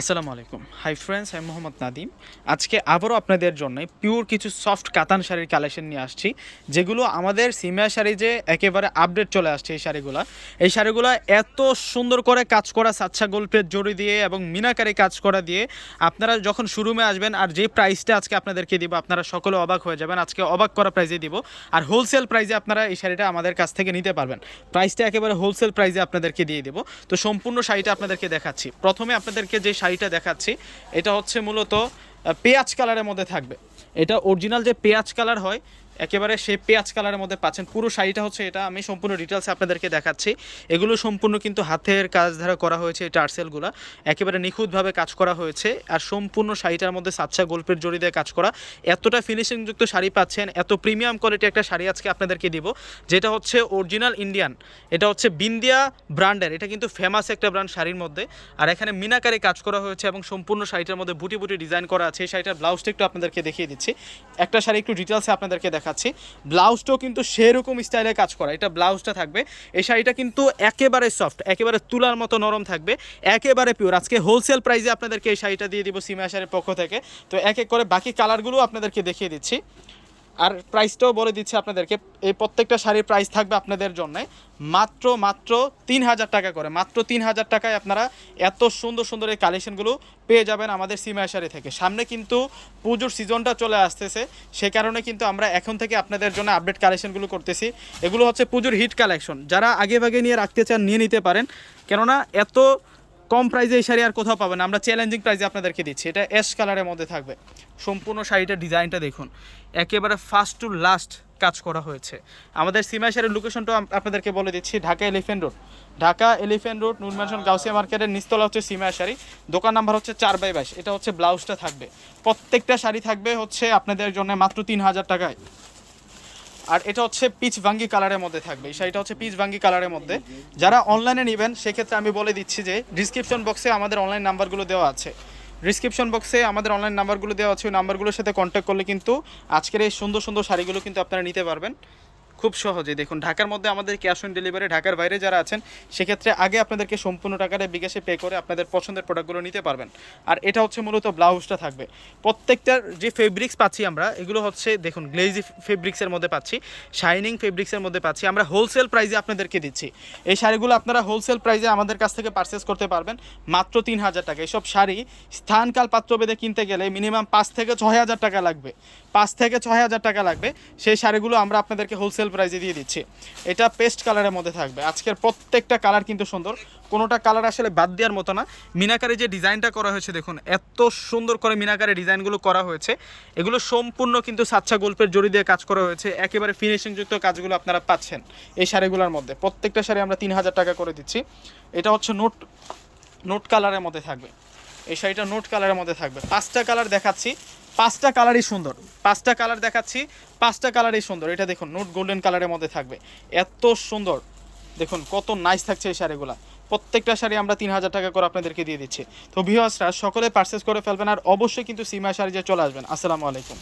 আসসালামু আলাইকুম। Hi friends আমি মোহাম্মদ নাদিম আজকে আবারও আপনাদের জন্য পিওর কিছু সফট কাতান শাড়ির কালেকশন নিয়ে আসছি, যেগুলো আমাদের সিমিয়া শাড়ি যে একেবারে আপডেট চলে আসছে এই শাড়িগুলো। এই শাড়িগুলো এত সুন্দর করে কাজ করা, সাচ্ছা গল্পের জড়ি দিয়ে এবং মিনাকারি কাজ করা দিয়ে আপনারা যখন শোরুমে আসবেন আর যে প্রাইসটা আজকে আপনাদেরকে দিব, আপনারা সকলে অবাক হয়ে যাবেন। আজকে অবাক করা প্রাইজে দিব আর হোলসেল প্রাইজে আপনারা এই শাড়িটা আমাদের কাছ থেকে নিতে পারবেন। প্রাইসটা একেবারে হোলসেল প্রাইজে আপনাদেরকে দিয়ে দেবো। তো সম্পূর্ণ শাড়িটা আপনাদেরকে দেখাচ্ছি। প্রথমে আপনাদেরকে যে শাড়িটা দেখাচ্ছি। এটা হচ্ছে মূলত পেঁয়াজ কালারের মধ্যে থাকবে। এটা অরিজিনাল যে পেঁয়াজ কালার হয় একেবারে সেই পেঁয়াজ কালারের মধ্যে পাচ্ছেন। পুরো শাড়িটা হচ্ছে এটা। আমি সম্পূর্ণ ডিটেলসে আপনাদেরকে দেখাচ্ছি। এগুলো সম্পূর্ণ কিন্তু হাতের কাজ দ্বারা করা হয়েছে এই টার্সেলগুলো একেবারে নিখুঁতভাবে কাজ করা হয়েছে। আর সম্পূর্ণ শাড়িটার মধ্যে সাচ্চা গল্পের জড়ি দিয়ে কাজ করা। এতটা ফিনিশিংযুক্ত শাড়ি পাচ্ছেন, এত প্রিমিয়াম কোয়ালিটি একটা শাড়ি আজকে আপনাদেরকে দিব, যেটা হচ্ছে অরিজিনাল ইন্ডিয়ান এটা হচ্ছে বিন্দিয়া ব্র্যান্ডের এটা কিন্তু ফেমাস একটা ব্র্যান্ড শাড়ির মধ্যে। আর এখানে মিনাকারে কাজ করা হয়েছে এবং সম্পূর্ণ শাড়িটার মধ্যে বুটি বুটি ডিজাইন করা আছে। এই শাড়িটার ব্লাউজটা একটু আপনাদেরকে দেখিয়ে দিচ্ছি। একটা শাড়ি একটু ডিটেলসে আপনাদেরকে দেখাচ্ছি। ব্লাউজটাও কিন্তু সেরকম স্টাইলে কাজ করা। এটা ব্লাউজটা থাকবে। এই শাড়িটা কিন্তু একেবারে সফট একেবারে তুলার মতো নরম থাকবে, একেবারে পিওর আজকে হোলসেল প্রাইসে আপনাদেরকে এই শাড়িটা দিয়ে দিব সিমা শাড়ির পক্ষ থেকে। তো এক এক করে বাকি কালারগুলো আপনাদেরকে দেখিয়ে দিচ্ছি। আর প্রাইসটাও বলে দিচ্ছি আপনাদেরকে, এই প্রত্যেকটা শাড়ির প্রাইস থাকবে আপনাদের জন্য। মাত্র মাত্র তিন হাজার টাকা করে, মাত্র তিন হাজার টাকায় আপনারা এত সুন্দর সুন্দর এই কালেকশনগুলো পেয়ে যাবেন আমাদের সিমা শাড়ি থেকে। সামনে কিন্তু পুজোর সিজনটা চলে আসতেছে, সে কারণে কিন্তু আমরা এখন থেকে আপনাদের জন্য আপডেট কালেকশনগুলো করতেছি। এগুলো হচ্ছে পুজোর হিট কালেকশন যারা আগে ভাগে নিয়ে রাখতে চান, নিয়ে নিতে পারেন। কেননা এত কম প্রাইজে এই শাড়ি আর কোথাও পাবেন। আমরা চ্যালেঞ্জিং প্রাইসে আপনাদেরকে দিচ্ছি। এটা অ্যাশ কালারের মধ্যে থাকবে। সম্পূর্ণ শাড়িটার ডিজাইনটা দেখুন। একেবারে ফার্স্ট টু লাস্ট কাজ করা হয়েছে। আমাদের সিমাই শাড়ির লোকেশনটাও আম- আপনাদেরকে বলে দিচ্ছি। Dhaka elephant road Dhaka elephant road নুরমানশন Gausia মার্কেটের নিস্তলা হচ্ছে সিমাই শাড়ি। দোকান নাম্বার হচ্ছে চার বাই বাইশ। এটা হচ্ছে ব্লাউজটা থাকবে। প্রত্যেকটা শাড়ি থাকবে হচ্ছে আপনাদের জন্য মাত্র তিন হাজার টাকায়। আর এটা হচ্ছে পিচ ভাঙ্গি কালারের মধ্যে থাকবে। শাড়িটা হচ্ছে পিচ ভাঙ্গি কালারের মধ্যে। যারা অনলাইনে নেবেন, সেক্ষেত্রে আমি বলে দিচ্ছি যে ডিসক্রিপশন বক্সে আমাদের অনলাইন নাম্বারগুলো দেওয়া আছে। ডিসক্রিপশন বক্সে আমাদের অনলাইন নাম্বারগুলো দেওয়া আছে। ওই নাম্বারগুলোর সাথে কন্ট্যাক্ট করলে কিন্তু আজকের এই সুন্দর সুন্দর শাড়িগুলো কিন্তু আপনারা নিতে পারবেন। খুব সহজে। দেখুন, ঢাকার মধ্যে আমাদের ক্যাশ অন ডেলিভারি ঢাকার বাইরে যারা আছেন, সেক্ষেত্রে আগে আপনাদেরকে সম্পূর্ণ টাকাটা বিকাশে পে করে আপনাদের পছন্দের প্রোডাক্টগুলো নিতে পারবেন। আর এটা হচ্ছে মূলত ব্লাউজটা থাকবে। প্রত্যেকটার যে ফেব্রিক্স পাচ্ছি আমরা, এগুলো হচ্ছে, দেখুন গ্লেজি ফেব্রিক্সের মধ্যে পাচ্ছি শাইনিং ফেব্রিক্সের মধ্যে পাচ্ছি। আমরা হোলসেল প্রাইসে আপনাদেরকে দিচ্ছি। এই শাড়িগুলো আপনারা হোলসেল প্রাইসে আমাদের কাছ থেকে পারচেস করতে পারবেন মাত্র তিন হাজার টাকা। এসব শাড়ি স্থানকাল পাত্রভেদে কিনতে গেলে মিনিমাম পাঁচ থেকে ছয় হাজার টাকা লাগবে। পাঁচ থেকে ছয় হাজার টাকা লাগবে। সেই শাড়িগুলো আমরা আপনাদেরকে হোলসেল প্রাইসে দিয়ে দিচ্ছি। এটা পেস্ট কালারের মধ্যে থাকবে। আজকের প্রত্যেকটা কালার কিন্তু সুন্দর। কোনোটা কালার আসলে বাদ দেওয়ার মতো না। মিনাকারি যে ডিজাইনটা করা হয়েছে, দেখুন, এত সুন্দর করে মিনাকারি ডিজাইনগুলো করা হয়েছে। এগুলো সম্পূর্ণ কিন্তু সাচ্চা গল্পের জড়ি দিয়ে কাজ করা হয়েছে। একেবারে ফিনিশিংযুক্ত কাজগুলো আপনারা পাচ্ছেন এই শাড়িগুলোর মধ্যে। প্রত্যেকটা শাড়ি আমরা তিন হাজার টাকা করে দিচ্ছি। এটা হচ্ছে নোট নোট কালারের মধ্যে থাকবে। এই শাড়িটা নোট কালারের মধ্যে থাকবে। পাঁচটা কালার দেখাচ্ছি। পাঁচটা কালারই সুন্দর। পাঁচটা কালার দেখাচ্ছি, পাঁচটা কালারই সুন্দর। এটা দেখুন নোট গোল্ডেন কালারের মধ্যে থাকবে। এত সুন্দর। দেখুন, কত নাইস থাকছে এই শাড়িগুলো। প্রত্যেকটা শাড়ি আমরা তিন হাজার টাকা করে আপনাদেরকে দিয়ে দিচ্ছি। তো ভিওয়াসরা সকলে পার্সেস করে ফেলবেন আর অবশ্যই কিন্তু সিমা শাড়ি যে চলে আসবেন। আসসালামু আলাইকুম।